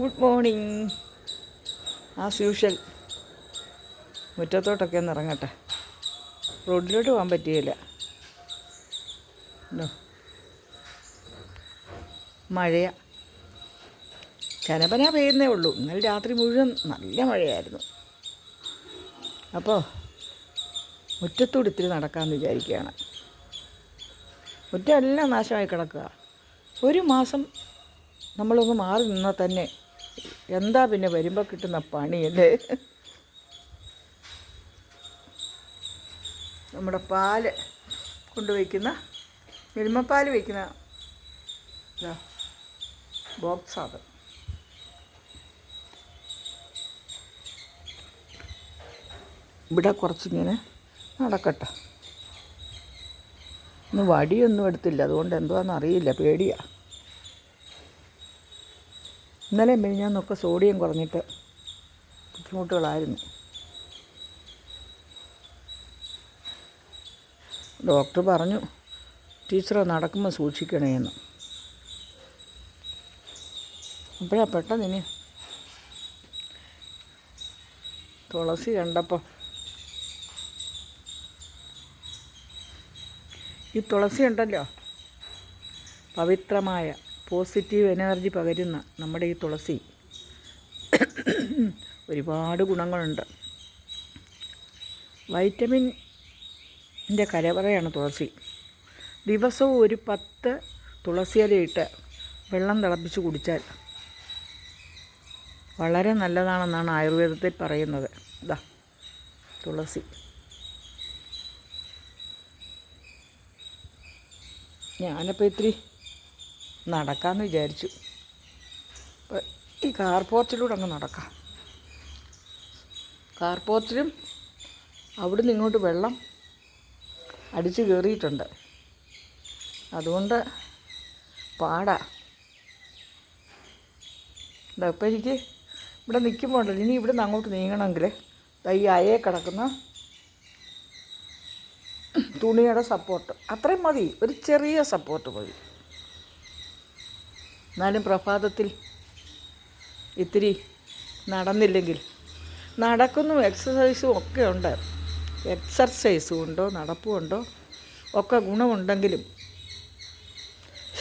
Good morning as usual മുറ്റത്തോട്ടൊക്കെ ഒന്ന് ഇറങ്ങട്ടെ. റോഡിലോട്ട് പോകാൻ പറ്റിയില്ല. മഴയാ. കനപന പെയ്യുന്നേ ഉള്ളൂ. ഇന്നലെ രാത്രി മുഴുവൻ നല്ല മഴയായിരുന്നു. അപ്പോൾ മുറ്റത്തോട് ഇത്തിരി നടക്കാമെന്ന് വിചാരിക്കുകയാണ്. മുറ്റം എല്ലാം നാശമായി കിടക്കുക. ഒരു മാസം നമ്മളൊന്ന് മാറി നിന്നാൽ തന്നെ എന്താ പിന്നെ വരുമ്പോൾ കിട്ടുന്ന പണിയല്ലേ? നമ്മുടെ പാൽ കൊണ്ടുവയ്ക്കുന്ന മിൽമപ്പാൽ വയ്ക്കുന്ന ബോക്സ് അത് ഇവിടെ കുറച്ചിങ്ങനെ നടക്കട്ടെ. ഒന്ന് വടിയൊന്നും എടുത്തില്ല അതുകൊണ്ട് എന്തുവാണെന്ന് അറിയില്ല പേടിയാ. ഇന്നലെ മെഴിഞ്ഞാന്നൊക്കെ സോഡിയം കുറഞ്ഞിട്ട് ബുദ്ധിമുട്ടുകളായിരുന്നു. ഡോക്ടർ പറഞ്ഞു ടീച്ചറെ നടക്കുമ്പോൾ സൂക്ഷിക്കണേ എന്ന്. അപ്പോഴാ പെട്ടെന്ന് ഇനി തുളസി കണ്ടപ്പോൾ ഈ തുളസി ഉണ്ടല്ലോ പവിത്രമായ പോസിറ്റീവ് എനർജി പകരുന്ന നമ്മുടെ ഈ തുളസി. ഒരുപാട് ഗുണങ്ങളുണ്ട്. വൈറ്റമിന്റെ കലവറയാണ് തുളസി. ദിവസവും ഒരു പത്ത് തുളസിയിലയിട്ട് വെള്ളം തിളപ്പിച്ച് കുടിച്ചാൽ വളരെ നല്ലതാണെന്നാണ് ആയുർവേദത്തിൽ പറയുന്നത്. ഇതാ തുളസി. ഞാനപ്പോൾ ഇത്തിരി നടക്കാമെന്ന് വിചാരിച്ചു. ഈ കാർ പോർച്ചിലൂടെ അങ്ങ് നടക്കാം. കാർ പോർച്ചിലും അവിടുന്ന് ഇങ്ങോട്ട് വെള്ളം അടിച്ചു കയറിയിട്ടുണ്ട് അതുകൊണ്ട് പാടാ. ഇതാ ഇപ്പം എനിക്ക് ഇവിടെ നിൽക്കുമ്പോൾ ഉണ്ടല്ലോ. ഇനി ഇവിടുന്ന് അങ്ങോട്ട് നീങ്ങണമെങ്കിൽ ഈ അയേ കിടക്കുന്ന തുണിയുടെ സപ്പോർട്ട് അത്രയും മതി. ഒരു ചെറിയ സപ്പോർട്ട് മതി. എന്നാലും പ്രഭാതത്തിൽ ഇത്തിരി നടന്നില്ലെങ്കിൽ നടക്കുന്നു എക്സസൈസും ഒക്കെ ഉണ്ട്. എക്സർസൈസും ഉണ്ടോ നടപ്പും ഉണ്ടോ ഒക്കെ ഗുണമുണ്ടെങ്കിലും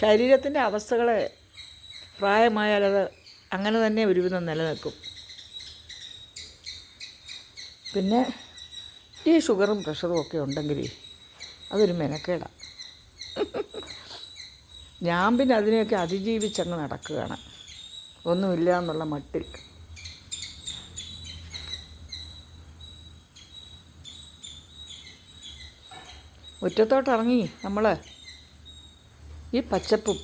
ശരീരത്തിന്റെ അവസ്ഥകളെ പ്രായമായാൽ അത് അങ്ങനെ തന്നെ ഒരുവിധം നിലനിൽക്കും. പിന്നെ ഈ ഷുഗറും പ്രഷറും ഒക്കെ ഉണ്ടെങ്കിൽ അതൊരു മെനക്കേടാണ് ഞാൻ പിന്നെ അതിനെയൊക്കെ അതിജീവിച്ചങ്ങ് നടക്കുകയാണ്. ഒന്നുമില്ല എന്നുള്ള മട്ടിൽ. മുറ്റത്തോട്ടിറങ്ങി നമ്മൾ ഈ പച്ചപ്പും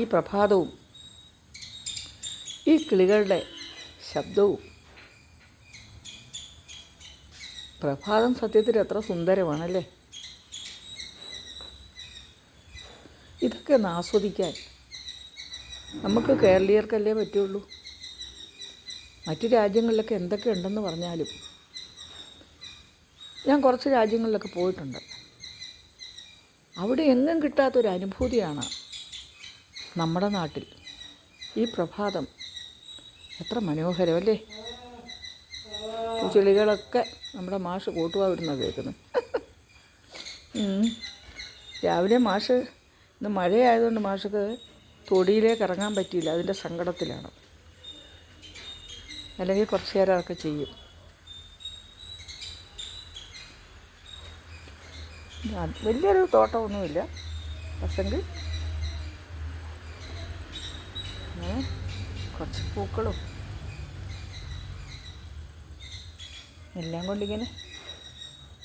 ഈ പ്രഭാതവും ഈ കിളികളുടെ ശബ്ദവും പ്രഭാതം സത്യത്തിൽ എത്ര സുന്ദരമാണല്ലേ? ഇതൊക്കെ ഒന്ന് ആസ്വദിക്കാൻ. നമുക്ക് കേരളീയർക്കല്ലേ പറ്റുള്ളൂ? മറ്റു രാജ്യങ്ങളിലൊക്കെ എന്തൊക്കെ ഉണ്ടെന്ന് പറഞ്ഞാലും ഞാൻ കുറച്ച് രാജ്യങ്ങളിലൊക്കെ പോയിട്ടുണ്ട്. അവിടെ എങ്ങും കിട്ടാത്തൊരു അനുഭൂതിയാണ് നമ്മുടെ നാട്ടിൽ. ഈ പ്രഭാതം എത്ര മനോഹരമല്ലേ? ചെളികളൊക്കെ നമ്മുടെ മാഷ് കൂട്ടുവാ വരുന്ന കേൾക്കുന്നത് രാവിലെ മാഷ് ഇന്ന് മഴയായതുകൊണ്ട് മാഷക്ക് തൊടിയിലേക്ക് ഇറങ്ങാൻ പറ്റിയില്ല. അതിന്റെ സങ്കടത്തിലാണ്. അല്ലെങ്കിൽ കുറച്ച് നേരം അതൊക്കെ ചെയ്യും. വലിയൊരു തോട്ടമൊന്നുമില്ല. പക്ഷെങ്കിൽ കുറച്ച് പൂക്കളും എല്ലാം കൊണ്ടിങ്ങനെ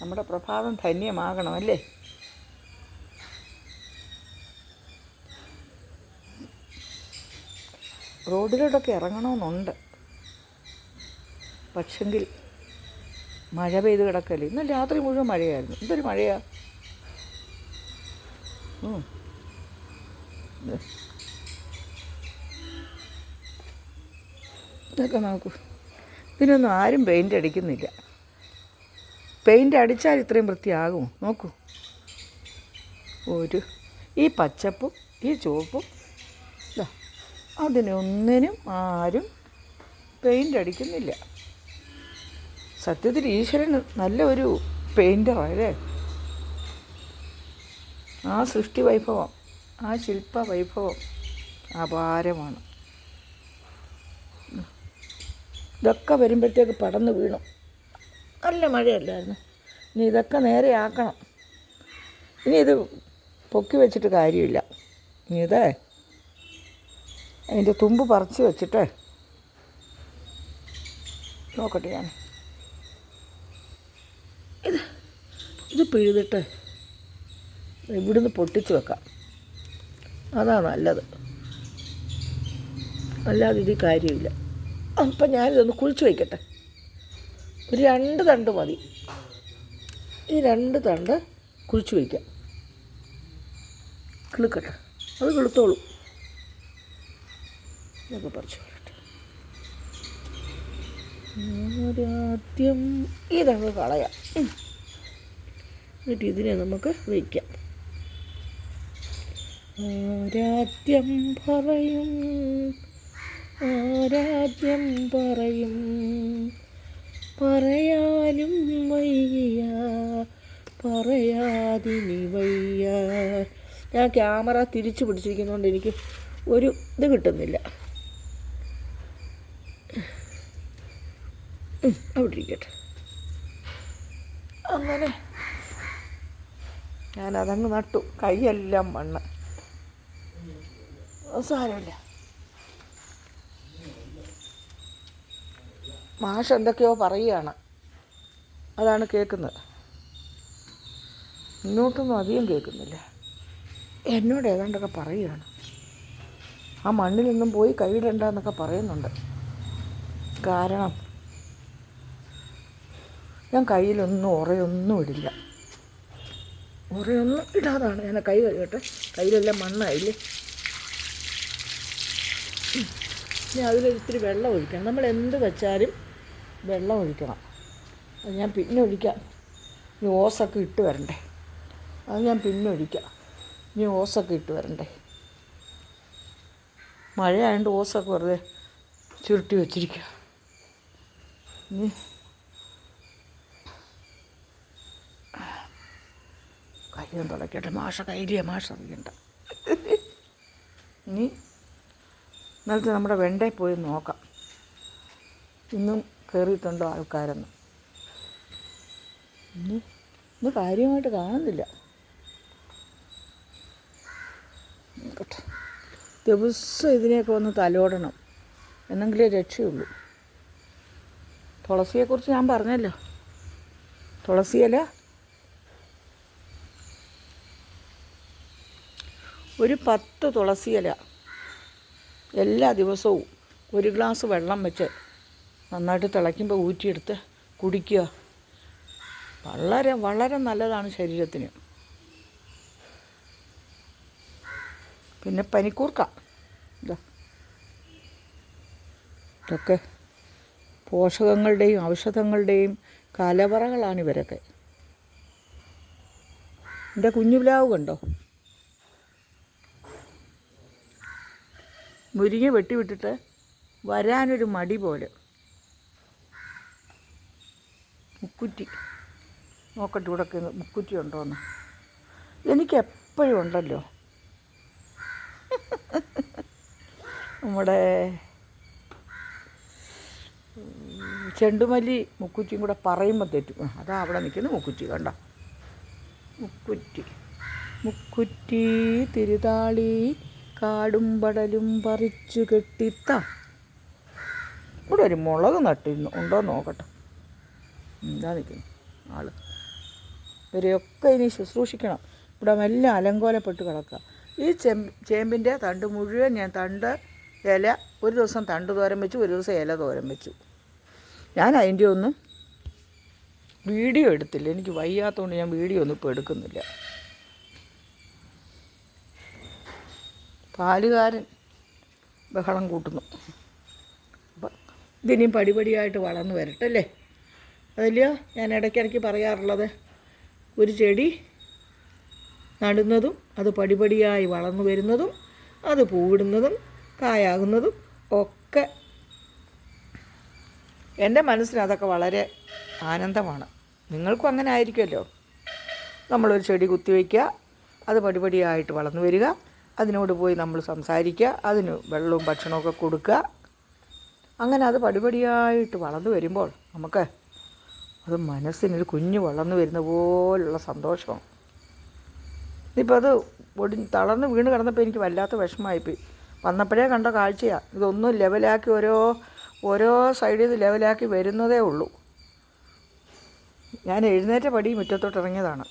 നമ്മുടെ പ്രഭാതം ധന്യമാകണം അല്ലേ? റോഡിലോട്ടൊക്കെ ഇറങ്ങണമെന്നുണ്ട്. പക്ഷെങ്കിൽ മഴ പെയ്ത് കിടക്കല്ലേ? ഇന്ന് രാത്രി മുഴുവൻ മഴയായിരുന്നു. എന്തൊരു മഴയാ. ഇതൊക്കെ നോക്കൂ. ഇതിനൊന്നും ആരും പെയിന്റ് അടിക്കുന്നില്ല. പെയിന്റ് അടിച്ചാൽ ഇത്രയും വൃത്തിയാകുമോ? നോക്കൂ. ഒരു ഈ പച്ചപ്പും ഈ ചുവപ്പും അതിനൊന്നിനും ആരും പെയിന്റ് അടിക്കുന്നില്ല. സത്യത്തിൽ ഈശ്വരൻ നല്ല ഒരു പെയിന്ററല്ലേ ആ സൃഷ്ടി വൈഭവം ആ ശില്പ വൈഭവം അപാരമാണ്. ഇതൊക്കെ വരുമ്പോഴത്തേക്ക് പടന്ന് വീണു. നല്ല മഴയല്ലായിരുന്നു. ഇനി ഇതൊക്കെ നേരെയാക്കണം ഇനി ഇത് പൊക്കി വെച്ചിട്ട് കാര്യമില്ല. ഇനി ഇതേ അതിന്റെ തുമ്പ് പറിച്ച് വെച്ചിട്ട്. നോക്കട്ടെ ഞാൻ. ഇത് ഇത് പിഴുതിട്ട് ഇവിടുന്ന് പൊട്ടിച്ച് വെക്കാം. അതാണ് നല്ലത്. അല്ലാതെ ഇത് കാര്യമില്ല. അപ്പം ഞാനിതൊന്ന് കുഴിച്ച് വയ്ക്കട്ടെ. ഒരു രണ്ട് തണ്ട് മതി. ഈ രണ്ട് തണ്ട് കുഴിച്ച് വയ്ക്കാം. കിളുക്കട്ടെ. അത് കിളുത്തോളൂ. ഇതൊക്കെ പറിച്ചു ആദ്യം ഇതങ്ങ് കളയാം. എന്നിട്ട് ഇതിനെ നമുക്ക് വയ്ക്കാം ആരാധ്യം പറയും ആരാധ്യം പറയും പറയാനും വയ്യ പറയാതിനി വയ്യ. ഞാൻ ക്യാമറ തിരിച്ചു പിടിച്ചിരിക്കുന്നതുകൊണ്ട് എനിക്ക് ഒരു ഇത് കിട്ടുന്നില്ല. അവിടെ ഇരിക്കട്ടെ അങ്ങനെ. ഞാനതങ്ങ് നട്ടു. കൈയെല്ലാം മണ്ണ്. സാരമില്ല. മാഷ് എന്തൊക്കെയോ പറയുകയാണ്. അതാണ് കേൾക്കുന്നത്. ഇങ്ങോട്ടൊന്നും അധികം കേൾക്കുന്നില്ല. എന്നോട് ഏതാണ്ടൊക്കെ പറയുകയാണ്. ആ മണ്ണിൽ നിന്നും പോയി കൈയിടണ്ട എന്നൊക്കെ പറയുന്നുണ്ട്. കാരണം ഞാൻ കയ്യിലൊന്നും ഉറയൊന്നും ഇടില്ല. ഉറയൊന്നും ഇടാതാണ്. ഞാൻ കൈ കഴുകട്ടെ. കയ്യിലെല്ലാം മണ്ണായില്ലേ? ഇനി അതിലൊരിത്തിരി വെള്ളം ഒഴിക്കണം. നമ്മൾ എന്ത് വെച്ചാലും വെള്ളം ഒഴിക്കണം. അത് ഞാൻ പിന്നെ ഒഴിക്കാം. ഇനി ഓസൊക്കെ ഇട്ട് വരണ്ടേ? അത് ഞാൻ പിന്നെ ഒഴിക്കാം. ഇനി ഓസൊക്കെ ഇട്ട് വരണ്ടേ? മഴയായതുകൊണ്ട് ഓസൊക്കെ വെറുതെ ചുരുട്ടി വെച്ചിരിക്കുക ഇനി കയ്യും തുളയ്ക്കട്ടെ മാഷ കയ്യിലിയ മാഷ അറിയണ്ട ഇനി ഇന്നലത്തെ നമ്മുടെ വെണ്ടയിൽ പോയി നോക്കാം. ഇന്നും കയറിയിട്ടുണ്ടോ ആൾക്കാരെന്ന്. ഇന്ന് ഇന്ന് കാര്യമായിട്ട് കാണുന്നില്ല. ദിവസം ഇതിനെയൊക്കെ ഒന്ന് തലോടണം. എന്നെങ്കിലേ രക്ഷയുള്ളൂ. തുളസിയെക്കുറിച്ച് ഞാൻ പറഞ്ഞല്ലോ. തുളസിയില ഒരു പത്ത് തുളസിയില എല്ലാ ദിവസവും ഒരു ഗ്ലാസ് വെള്ളം വെച്ച് നന്നായിട്ട് തിളയ്ക്കുമ്പോൾ ഊറ്റിയെടുത്ത് കുടിക്കുക. വളരെ വളരെ നല്ലതാണ് ശരീരത്തിന്. പിന്നെ പനിക്കൂർക്ക. ഇതാ ഇതൊക്കെ പോഷകങ്ങളുടെയും ഔഷധങ്ങളുടെയും കലവറകളാണ് ഇവരൊക്കെ. എന്റെ കുഞ്ഞുപ്ലാവ് കണ്ടോ? മുരിങ്ങ വെട്ടിവിട്ടിട്ട് വരാനൊരു മടി പോലെ. മുക്കുറ്റി. നോക്കട്ടെ ഇവിടെ മുക്കുറ്റി ഉണ്ടോന്ന്. എനിക്കെപ്പോഴും ഉണ്ടല്ലോ. നമ്മുടെ ചെണ്ടുമല്ലി മുക്കുറ്റിയും കൂടെ പറയുമ്പോൾ തെറ്റും. അതാ അവിടെ നിൽക്കുന്ന മുക്കുറ്റി കണ്ട? മുക്കുറ്റി. മുക്കുറ്റി തിരുതാളി. കാടും പടലും പറിച്ചു കെട്ടിത്ത ഇവിടെ ഒരു മുളക് നട്ടിരുന്നു. ഉണ്ടോ നോക്കട്ടെ. എന്താ നിൽക്കുന്നു ആൾ. ഇവരെയൊക്കെ ഇനി ശുശ്രൂഷിക്കണം. ഇവിടെ എല്ലാം അലങ്കോലപ്പെട്ട് കിടക്കുക. ഈ ചെമ്പ് ചേമ്പിന്റെ തണ്ട് മുഴുവൻ ഞാൻ തണ്ട് ഇല ഒരു ദിവസം തണ്ട് തോരം വെച്ചു ഒരു ദിവസം ഇല തോരം വെച്ചു. ഞാൻ അതിന്റെ ഒന്നും വീഡിയോ എടുത്തില്ല. എനിക്ക് വയ്യാത്തതുകൊണ്ട് ഞാൻ വീഡിയോ ഒന്നും ഇപ്പോൾ എടുക്കുന്നില്ല. പാലുകാരൻ ബഹളം കൂട്ടുന്നു. അപ്പം ഇതിനിയും പടിപടിയായിട്ട് വളർന്നു വരട്ടല്ലേ? അതല്ലയോ? ഞാൻ ഇടയ്ക്കിടയ്ക്ക് പറയാറുള്ളത്. ഒരു ചെടി നടുന്നതും അത് പടിപടിയായി വളർന്നു വരുന്നതും അത് പൂവിടുന്നതും കായാകുന്നതും ഒക്കെ എന്റെ മനസ്സിന് അതൊക്കെ വളരെ ആനന്ദമാണ്. നിങ്ങൾക്കും അങ്ങനെ ആയിരിക്കുമല്ലോ. നമ്മളൊരു ചെടി കുത്തിവെക്കുക അത് പടിപടിയായിട്ട് വളർന്നു വരിക. അതിനോട് പോയി നമ്മൾ സംസാരിക്കുക അതിന് വെള്ളവും ഭക്ഷണമൊക്കെ കൊടുക്കുക. അങ്ങനെ അത് പടിപടിയായിട്ട് വളർന്നു വരുമ്പോൾ നമുക്ക് അത് മനസ്സിനൊരു കുഞ്ഞ് വളർന്നു വരുന്ന പോലുള്ള സന്തോഷമാണ് ഇനിയിപ്പോൾ അത് ഒടി തളർന്ന് വീണ് കിടന്നപ്പോൾ എനിക്ക് വല്ലാത്ത വിഷമമായിപ്പോയി വന്നപ്പോഴേ കണ്ട കാഴ്ചയാണ് ഇതൊന്നും ലെവലാക്കി ഓരോ ഓരോ സൈഡിൽ നിന്ന് ലെവലാക്കി വരുന്നതേ ഉള്ളൂ. ഞാൻ എഴുന്നേറ്റ പടി മുറ്റത്തോട്ട് ഇറങ്ങിയതാണ്.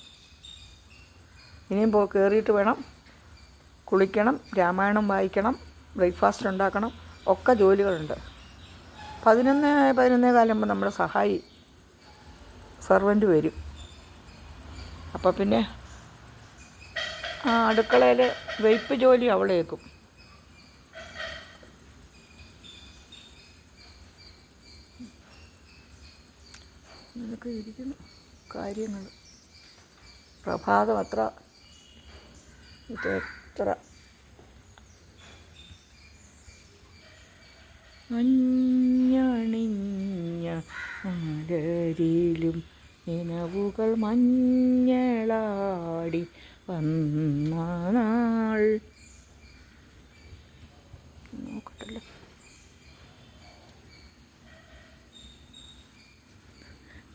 ഇനിയും പോ കയറിയിട്ട് വേണം കുളിക്കണം രാമായണം വായിക്കണം ബ്രേക്ക്ഫാസ്റ്റ് ഉണ്ടാക്കണം ഒക്കെ ജോലികളുണ്ട്. പതിനൊന്ന് പതിനൊന്നേ കാലമ്പോൾ നമ്മുടെ സഹായി സെർവന്റ് വരും. അപ്പോൾ പിന്നെ ആ അടുക്കളയിൽ വെയ്പ്പ് ജോലി അവളേക്കും കാര്യങ്ങൾ പ്രഭാതം അത്ര ഇത് എത്ര? മഞ്ഞണിഞ്ഞ മലരിലും നിലവുകൾ മഞ്ഞളാടി വന്ന നാൾ നോക്കട്ടല്ലോ.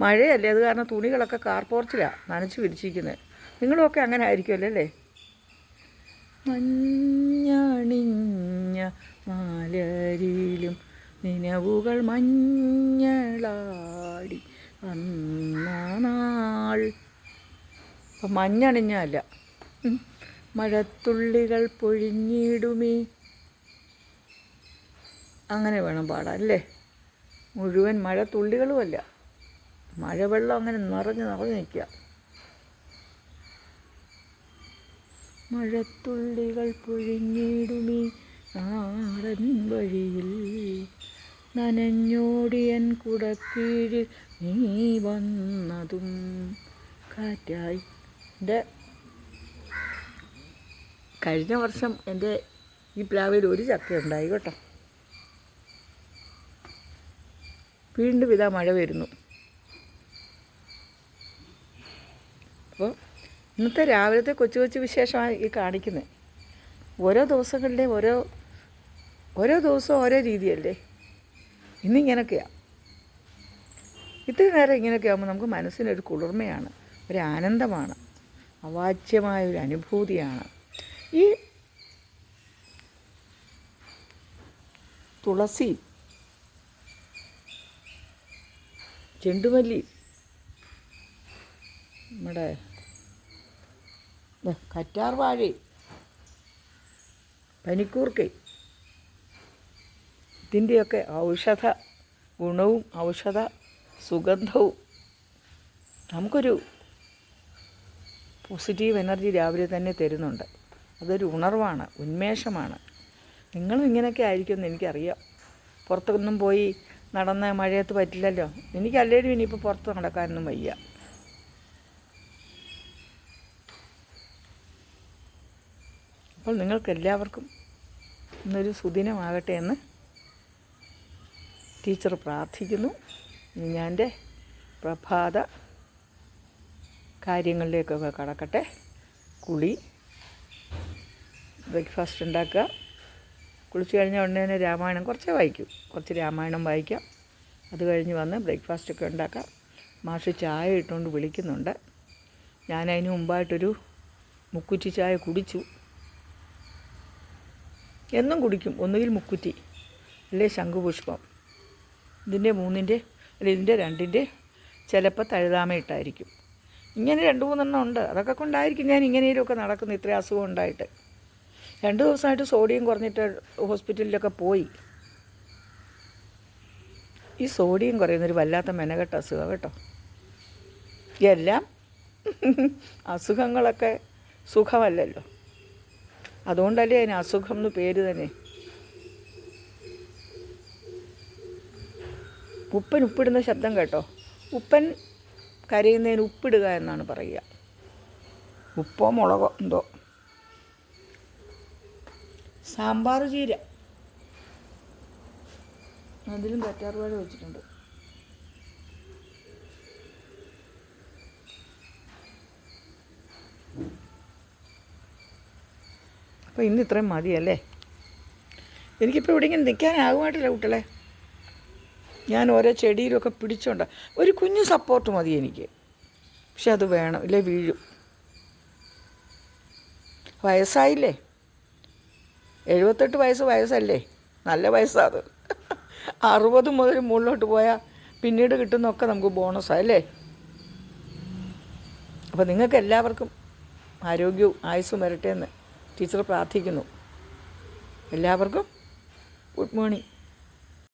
മഴയല്ലേ? അത് കാരണം തുണികളൊക്കെ കാർപോർച്ചിലാണ് നനച്ച് വിരിച്ചിരിക്കുന്നത് നിങ്ങളുമൊക്കെ അങ്ങനെ ആയിരിക്കുമല്ലേ അല്ലേ? മഞ്ഞണിഞ്ഞ മാലരിലും നിനവുകൾ മഞ്ഞളാടി വന്ന നാൾ അപ്പം മഞ്ഞണിഞ്ഞല്ല മഴത്തുള്ളികൾ പൊഴിഞ്ഞിടുമേ. അങ്ങനെ വേണം പാടാൻ അല്ലേ? മുഴുവൻ മഴത്തുള്ളികളുമല്ല. മഴവെള്ളം അങ്ങനെ നിറഞ്ഞ് നിറഞ്ഞ് നിൽക്കുക. മഴത്തുള്ളികൾ പൊഴിഞ്ഞിടുമീ നാടൻ വഴിയിൽ. നനഞ്ഞോടിയൻ കുടക്കീഴിൽ നീ വന്നതും കാറ്റായി. എന്റെ കഴിഞ്ഞ വർഷം എന്റെ ഈ പ്ലാവിൽ ഒരു ചക്ക ഉണ്ടായി കേട്ടോ. വീണ്ടും ഇതാ മഴ വരുന്നു. അപ്പോൾ ഇന്നത്തെ രാവിലത്തെ കൊച്ചു കൊച്ചു വിശേഷമാണ് ഈ കാണിക്കുന്നത് ഓരോ ദിവസങ്ങളിലെയും ഓരോ ഓരോ ദിവസവും ഓരോ രീതിയല്ലേ? ഇന്നിങ്ങനൊക്കെയാണ് ഇത്ര നേരം ഇങ്ങനെയൊക്കെ ആകുമ്പോൾ നമുക്ക് മനസ്സിനൊരു കുളിർമയാണ് ഒരു ആനന്ദമാണ് അവാച്യമായ ഒരു അനുഭൂതിയാണ്. ഈ തുളസി ചെണ്ടുമല്ലി നമ്മുടെ കറ്റാർ വാഴ. പനിക്കൂർക്കൈ. ഇതിന്റെയൊക്കെ ഔഷധ ഗുണവും ഔഷധ സുഗന്ധവും. നമുക്കൊരു പോസിറ്റീവ് എനർജി രാവിലെ തന്നെ തരുന്നുണ്ട്. അതൊരു ഉണർവാണ് ഉന്മേഷമാണ്. നിങ്ങളും ഇങ്ങനെയൊക്കെ ആയിരിക്കുമെന്ന് എനിക്കറിയാം. പുറത്തൊന്നും പോയി നടന്ന മഴയത്ത് പറ്റില്ലല്ലോ. എനിക്കല്ലേലും ഇനിയിപ്പോൾ പുറത്ത് നടക്കാനൊന്നും വയ്യ. അപ്പോൾ നിങ്ങൾക്കെല്ലാവർക്കും ഇന്നൊരു സുദിനമാകട്ടെ എന്ന് ടീച്ചർ പ്രാർത്ഥിക്കുന്നു. ഇനി ഞാൻ പ്രഭാത കാര്യങ്ങളിലേക്കൊക്കെ കടക്കട്ടെ. കുളി ബ്രേക്ക്ഫാസ്റ്റ് ഉണ്ടാക്കുക. കുളിച്ച് കഴിഞ്ഞ ഉടനെ തന്നെ രാമായണം കുറച്ചേ വായിക്കും. കുറച്ച് രാമായണം വായിക്കാം. അത് കഴിഞ്ഞ് വന്ന് ബ്രേക്ക്ഫാസ്റ്റൊക്കെ ഉണ്ടാക്കാം. മാഷ് ചായ ഇട്ടുകൊണ്ട് വിളിക്കുന്നുണ്ട്. ഞാനതിന് മുമ്പായിട്ടൊരു മുക്കുറ്റി ചായ കുടിച്ചു. എന്നും കുടിക്കും. ഒന്നുകിൽ മുക്കുറ്റി അല്ലേ ശംഖുപുഷ്പം. ഇതിന്റെ മൂന്നിന്റെ അല്ല ഇതിന്റെ രണ്ടിന്റെ ചിലപ്പോൾ തഴുതാമ ഇട്ടായിരിക്കും. ഇങ്ങനെ രണ്ട് മൂന്നെണ്ണം ഉണ്ട്. അതൊക്കെ കൊണ്ടായിരിക്കും ഞാൻ ഇങ്ങനെയൊക്കെ നടക്കുന്നത്. ഇത്രയും അസുഖം ഉണ്ടായിട്ട്. രണ്ട് ദിവസമായിട്ട് സോഡിയം കുറഞ്ഞിട്ട് ഹോസ്പിറ്റലിലൊക്കെ പോയി. ഈ സോഡിയം കുറയുന്നൊരു വല്ലാത്ത മെനകെട്ട അസുഖം കേട്ടോ. എല്ലാം അസുഖങ്ങളൊക്കെ സുഖമല്ലല്ലോ. അതുകൊണ്ടല്ലേ അതിന് അസുഖം എന്ന് പേര് തന്നെ. ഉപ്പൻ ഉപ്പിടുന്ന ശബ്ദം കേട്ടോ. ഉപ്പൻ കരയുന്നതിന് ഉപ്പിടുക എന്നാണ് പറയുക. ഉപ്പോ മുളകോ എന്തോ. സാമ്പാർ ചീര. അതിലും കറ്റാർവാഴ വെച്ചിട്ടുണ്ട്. അപ്പോൾ ഇന്ന് ഇത്രയും മതിയല്ലേ? എനിക്കിപ്പോൾ എവിടെയെങ്കിലും നിൽക്കാനാകുമായിട്ടില്ല കുട്ടികളെ. ഞാൻ ഓരോ ചെടിയിലൊക്കെ പിടിച്ചോണ്ട് ഒരു കുഞ്ഞു സപ്പോർട്ട് മതി എനിക്ക്. പക്ഷെ അത് വേണം. ഇല്ലേ വീഴും. വയസ്സായില്ലേ? എഴുപത്തെട്ട് വയസ്സ് വയസ്സല്ലേ? നല്ല വയസ്സാണ് അറുപത് മുതൽ മുകളിലോട്ട് പോയാൽ പിന്നീട് കിട്ടുന്നൊക്കെ നമുക്ക് ബോണസാണ് അല്ലേ? അപ്പോൾ നിങ്ങൾക്ക് എല്ലാവർക്കും ആരോഗ്യവും ആയുസ്സും വരട്ടെ എന്ന് ടീച്ചർ പ്രാർത്ഥിക്കുന്നു. എല്ലാവർക്കും ഗുഡ് മോർണിംഗ്.